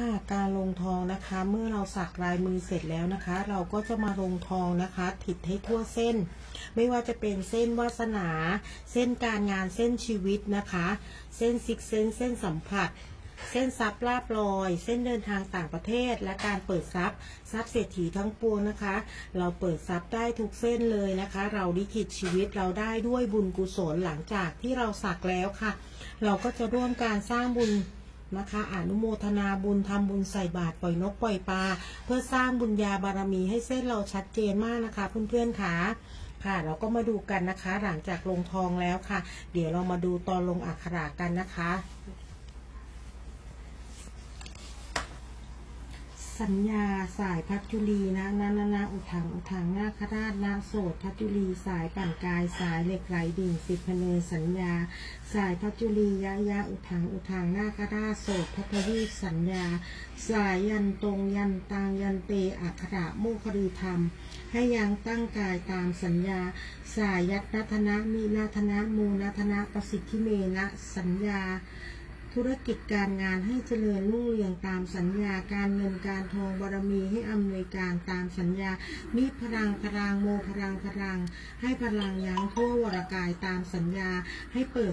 ค่ะการลงทองนะคะ เมื่อเราสักลายมือเสร็จแล้วนะคะ เราก็จะมาลงทองนะคะติดให้ทั่วเส้น ไม่ว่าจะเป็นเส้นวาสนา เส้นการงานเส้นชีวิตนะคะ เส้นซิกเซนเส้นสัมผัส เส้นซับลาบลอย เส้นเดินทางต่างประเทศ และการเปิดซับซับเศรษฐีทั้งปวงนะคะ เราเปิดซับได้ทุกเส้นเลยนะคะ เราลิขิตชีวิตเราได้ด้วยบุญกุศลหลังจากที่เราสักแล้วค่ะ เราก็จะร่วมการสร้างบุญ นะคะ อนุโมทนาบุญทำบุญใส่บาตรปล่อยนกปล่อยปลาเพื่อสร้างบุญญาบารมีให้เส้นเราชัดเจนมากนะคะ เพื่อนๆค่ะค่ะเราก็มาดูกันนะคะ หลังจากลงทองแล้วค่ะ เดี๋ยวเรามาดูตอนลงอักขระกันนะคะ สัญญาสายพัชจุลีนะนานานาอุทังอุทังนาคราชนาโสดพัชจุลีสายปั่นกายสายเหล็กไหลดิ่งสิบพเนสัญญา สายพัชจุลียะยะอุทังอุทังนาคราชโสดพัทวีสัญญา สายยันตรงยันตังยันเตอัคระโมคดีธรรม ให้ยังตั้งกายตามสัญญา สายยัตนัทนะมีนาธนะมูนาธนะประสิทธิเมนะสัญญา ธุรกิจการงานให้เจริญรุ่งเรืองตามสัญญาการเงินการทองบารมีให้อำนวยการตามสัญญา มีพลังพลังโมพลังพลัง ให้พลังยั้งทั่ววรกายตามสัญญาให้เปิด